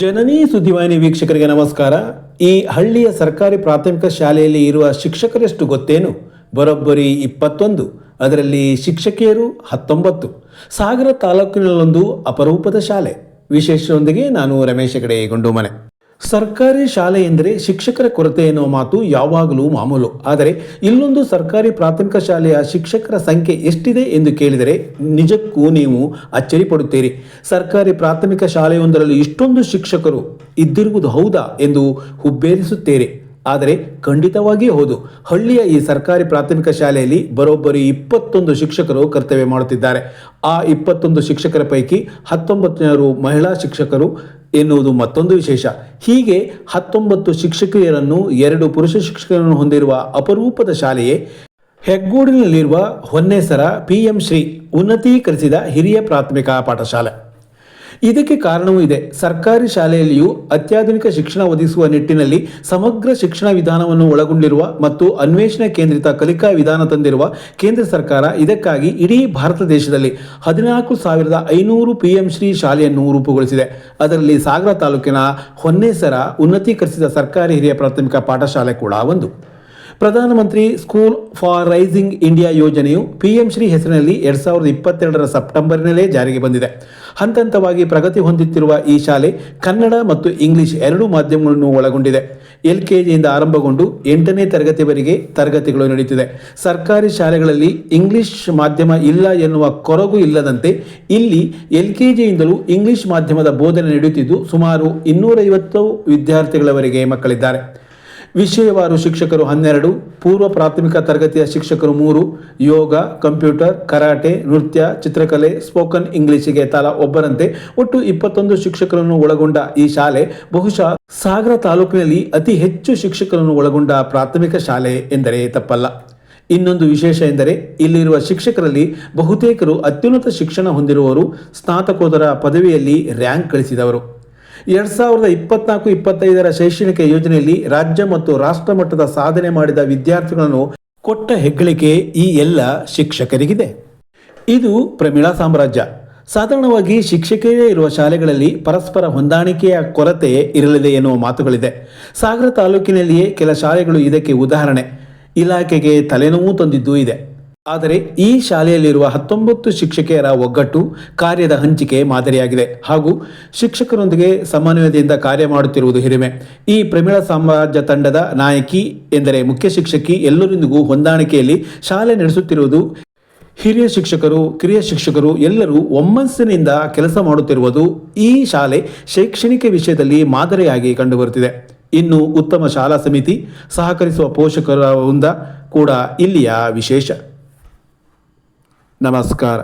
ಜನನಿ ಸುದ್ದಿವಾಹಿನಿ ವೀಕ್ಷಕರಿಗೆ ನಮಸ್ಕಾರ. ಈ ಹಳ್ಳಿಯ ಸರ್ಕಾರಿ ಪ್ರಾಥಮಿಕ ಶಾಲೆಯಲ್ಲಿ ಇರುವ ಶಿಕ್ಷಕರೆಷ್ಟು ಗೊತ್ತೇನು? ಬರೋಬ್ಬರಿ ಇಪ್ಪತ್ತೊಂದು, ಅದರಲ್ಲಿ ಶಿಕ್ಷಕಿಯರು ಹತ್ತೊಂಬತ್ತು. ಸಾಗರ ತಾಲೂಕಿನಲ್ಲೊಂದು ಅಪರೂಪದ ಶಾಲೆ. ವಿಶೇಷದೊಂದಿಗೆ ನಾನು ರಮೇಶ್ ಹೆಗಡೆ, ಗುಂಡುಮನೆ. ಸರ್ಕಾರಿ ಶಾಲೆ ಎಂದರೆ ಶಿಕ್ಷಕರ ಕೊರತೆ ಎನ್ನುವ ಮಾತು ಯಾವಾಗಲೂ ಮಾಮೂಲು. ಆದರೆ ಇಲ್ಲೊಂದು ಸರ್ಕಾರಿ ಪ್ರಾಥಮಿಕ ಶಾಲೆಯ ಶಿಕ್ಷಕರ ಸಂಖ್ಯೆ ಎಷ್ಟಿದೆ ಎಂದು ಕೇಳಿದರೆ ನಿಜಕ್ಕೂ ನೀವು ಅಚ್ಚರಿ ಪಡುತ್ತೀರಿ ಸರ್ಕಾರಿ ಪ್ರಾಥಮಿಕ ಶಾಲೆಯೊಂದರಲ್ಲಿ ಇಷ್ಟೊಂದು ಶಿಕ್ಷಕರು ಇದ್ದಿರುವುದು ಹೌದಾ ಎಂದು ಹುಬ್ಬೇರಿಸುತ್ತೀರಿ. ಆದರೆ ಖಂಡಿತವಾಗಿಯೇ ಹೌದು. ಹಳ್ಳಿಯ ಈ ಸರ್ಕಾರಿ ಪ್ರಾಥಮಿಕ ಶಾಲೆಯಲ್ಲಿ ಬರೋಬ್ಬರಿ ಇಪ್ಪತ್ತೊಂದು ಶಿಕ್ಷಕರು ಕರ್ತವ್ಯ ಮಾಡುತ್ತಿದ್ದಾರೆ. ಆ ಇಪ್ಪತ್ತೊಂದು ಶಿಕ್ಷಕರ ಪೈಕಿ ಹತ್ತೊಂಬತ್ತು ಜನರು ಮಹಿಳಾ ಶಿಕ್ಷಕರು ಎನ್ನುವುದು ಮತ್ತೊಂದು ವಿಶೇಷ. ಹೀಗೆ ಹತ್ತೊಂಬತ್ತು ಶಿಕ್ಷಕಿಯರನ್ನು, ಎರಡು ಪುರುಷ ಶಿಕ್ಷಕರನ್ನು ಹೊಂದಿರುವ ಅಪರೂಪದ ಶಾಲೆಯೇ ಹೆಗ್ಗೋಡಿನಲ್ಲಿರುವ ಹೊನ್ನೇಸರ ಪಿಎಂ ಶ್ರೀ ಉನ್ನತೀಕರಿಸಿದ ಹಿರಿಯ ಪ್ರಾಥಮಿಕ ಪಾಠಶಾಲೆ. ಇದಕ್ಕೆ ಕಾರಣವೂ ಇದೆ. ಸರ್ಕಾರಿ ಶಾಲೆಯಲ್ಲಿಯೂ ಅತ್ಯಾಧುನಿಕ ಶಿಕ್ಷಣ ಒದಗಿಸುವ ನಿಟ್ಟಿನಲ್ಲಿ ಸಮಗ್ರ ಶಿಕ್ಷಣ ವಿಧಾನವನ್ನು ಒಳಗೊಂಡಿರುವ ಮತ್ತು ಅನ್ವೇಷಣೆ ಕೇಂದ್ರಿತ ಕಲಿಕಾ ವಿಧಾನ ತಂದಿರುವ ಕೇಂದ್ರ ಸರ್ಕಾರ ಇದಕ್ಕಾಗಿ ಇಡೀ ಭಾರತ ದೇಶದಲ್ಲಿ ಹದಿನಾಲ್ಕು ಸಾವಿರದ ಐನೂರು ಪಿ ಶ್ರೀ ಶಾಲೆಯನ್ನು ರೂಪುಗೊಳಿಸಿದೆ. ಅದರಲ್ಲಿ ಸಾಗರ ತಾಲೂಕಿನ ಹೊನ್ನೇಸರ ಉನ್ನತೀಕರಿಸಿದ ಸರ್ಕಾರಿ ಹಿರಿಯ ಪ್ರಾಥಮಿಕ ಪಾಠಶಾಲೆ ಕೂಡ ಒಂದು. ಪ್ರಧಾನಮಂತ್ರಿ ಸ್ಕೂಲ್ ಫಾರ್ ರೈಸಿಂಗ್ ಇಂಡಿಯಾ ಯೋಜನೆಯು ಪಿಎಂ ಶ್ರೀ ಹೆಸರಿನಲ್ಲಿ ಎರಡ್ ಸಾವಿರದ ಇಪ್ಪತ್ತೆರಡರ ಸೆಪ್ಟೆಂಬರ್ನಲ್ಲೇ ಜಾರಿಗೆ ಬಂದಿದೆ. ಹಂತ ಹಂತವಾಗಿ ಪ್ರಗತಿ ಹೊಂದುತ್ತಿರುವ ಈ ಶಾಲೆ ಕನ್ನಡ ಮತ್ತು ಇಂಗ್ಲಿಷ್ ಎರಡೂ ಮಾಧ್ಯಮಗಳನ್ನು ಒಳಗೊಂಡಿದೆ. ಎಲ್ ಕೆ ಜಿಯಿಂದ ಆರಂಭಗೊಂಡು ಎಂಟನೇ ತರಗತಿವರೆಗೆ ತರಗತಿಗಳು ನಡೆಯುತ್ತಿದೆ. ಸರ್ಕಾರಿ ಶಾಲೆಗಳಲ್ಲಿ ಇಂಗ್ಲಿಷ್ ಮಾಧ್ಯಮ ಇಲ್ಲ ಎನ್ನುವ ಕೊರಗು ಇಲ್ಲದಂತೆ ಇಲ್ಲಿ ಎಲ್ ಕೆ ಜಿಯಿಂದಲೂ ಇಂಗ್ಲಿಷ್ ಮಾಧ್ಯಮದ ಬೋಧನೆ ನಡೆಯುತ್ತಿದ್ದು ಸುಮಾರು ಇನ್ನೂರೈವತ್ತು ವಿದ್ಯಾರ್ಥಿಗಳವರೆಗೆ ಮಕ್ಕಳಿದ್ದಾರೆ. ವಿಷಯವಾರು ಶಿಕ್ಷಕರು ಹನ್ನೆರಡು, ಪೂರ್ವ ಪ್ರಾಥಮಿಕ ತರಗತಿಯ ಶಿಕ್ಷಕರು ಮೂರು, ಯೋಗ, ಕಂಪ್ಯೂಟರ್, ಕರಾಟೆ, ನೃತ್ಯ, ಚಿತ್ರಕಲೆ, ಸ್ಪೋಕನ್ ಇಂಗ್ಲಿಷಿಗೆ ತಲಾ ಒಬ್ಬರಂತೆ. ಒಟ್ಟು ಇಪ್ಪತ್ತೊಂದು ಶಿಕ್ಷಕರನ್ನು ಒಳಗೊಂಡ ಈ ಶಾಲೆ ಬಹುಶಃ ಸಾಗರ ತಾಲೂಕಿನಲ್ಲಿ ಅತಿ ಹೆಚ್ಚು ಶಿಕ್ಷಕರನ್ನು ಒಳಗೊಂಡ ಪ್ರಾಥಮಿಕ ಶಾಲೆ ಎಂದರೆ ತಪ್ಪಲ್ಲ. ಇನ್ನೊಂದು ವಿಶೇಷ ಎಂದರೆ ಇಲ್ಲಿರುವ ಶಿಕ್ಷಕರಲ್ಲಿ ಬಹುತೇಕರು ಅತ್ಯುನ್ನತ ಶಿಕ್ಷಣ ಹೊಂದಿರುವವರು ಸ್ನಾತಕೋತ್ತರ ಪದವಿಯಲ್ಲಿ ರ್ಯಾಂಕ್ ಗಳಿಸಿದವರು. ಎರಡ್ ಸಾವಿರದ ಇಪ್ಪತ್ನಾಲ್ಕು ಇಪ್ಪತ್ತೈದರ ಶೈಕ್ಷಣಿಕ ಯೋಜನೆಯಲ್ಲಿ ರಾಜ್ಯ ಮತ್ತು ರಾಷ್ಟ್ರ ಮಟ್ಟದ ಸಾಧನೆ ಮಾಡಿದ ವಿದ್ಯಾರ್ಥಿಗಳನ್ನು ಕೊಟ್ಟ ಹೆಗ್ಗಳಿಕೆ ಈ ಎಲ್ಲ ಶಿಕ್ಷಕರಿಗಿದೆ. ಇದು ಪ್ರಮೀಳಾ ಸಾಮ್ರಾಜ್ಯ. ಸಾಧಾರಣವಾಗಿ ಶಿಕ್ಷಕೆಯೇ ಇರುವ ಶಾಲೆಗಳಲ್ಲಿ ಪರಸ್ಪರ ಹೊಂದಾಣಿಕೆಯ ಕೊರತೆ ಇರಲಿದೆ ಎನ್ನುವ ಮಾತುಗಳಿದೆ. ಸಾಗರ ತಾಲೂಕಿನಲ್ಲಿಯೇ ಕೆಲ ಶಾಲೆಗಳು ಇದಕ್ಕೆ ಉದಾಹರಣೆ. ಇಲಾಖೆಗೆ ತಲೆನೋವು ತಂದಿದ್ದೂ ಇದೆ. ಆದರೆ ಈ ಶಾಲೆಯಲ್ಲಿರುವ ಹತ್ತೊಂಬತ್ತು ಶಿಕ್ಷಕಿಯರ ಒಗ್ಗಟ್ಟು ಕಾರ್ಯದ ಹಂಚಿಕೆ ಮಾದರಿಯಾಗಿದೆ. ಹಾಗೂ ಶಿಕ್ಷಕರೊಂದಿಗೆ ಸಮನ್ವಯದಿಂದ ಕಾರ್ಯ ಮಾಡುತ್ತಿರುವುದು ಹಿರಿಮೆ. ಈ ಪ್ರಮೀಳ ಸಾಮ್ರಾಜ್ಯ ತಂಡದ ನಾಯಕಿ ಎಂದರೆ ಮುಖ್ಯ ಶಿಕ್ಷಕಿ ಎಲ್ಲರೊಂದಿಗೂ ಹೊಂದಾಣಿಕೆಯಲ್ಲಿ ಶಾಲೆ ನಡೆಸುತ್ತಿರುವುದು ಹಿರಿಯ ಶಿಕ್ಷಕರು, ಕಿರಿಯ ಶಿಕ್ಷಕರು ಎಲ್ಲರೂ ಒಮ್ಮನಸ್ಸಿನಿಂದ ಕೆಲಸ ಮಾಡುತ್ತಿರುವುದು ಈ ಶಾಲೆ ಶೈಕ್ಷಣಿಕ ವಿಷಯದಲ್ಲಿ ಮಾದರಿಯಾಗಿ ಕಂಡುಬರುತ್ತಿದೆ. ಇನ್ನು ಉತ್ತಮ ಶಾಲಾ ಸಮಿತಿ ಸಹಕರಿಸುವ ಪೋಷಕರ ಕೂಡ ಇಲ್ಲಿಯ ವಿಶೇಷ. ನಮಸ್ಕಾರ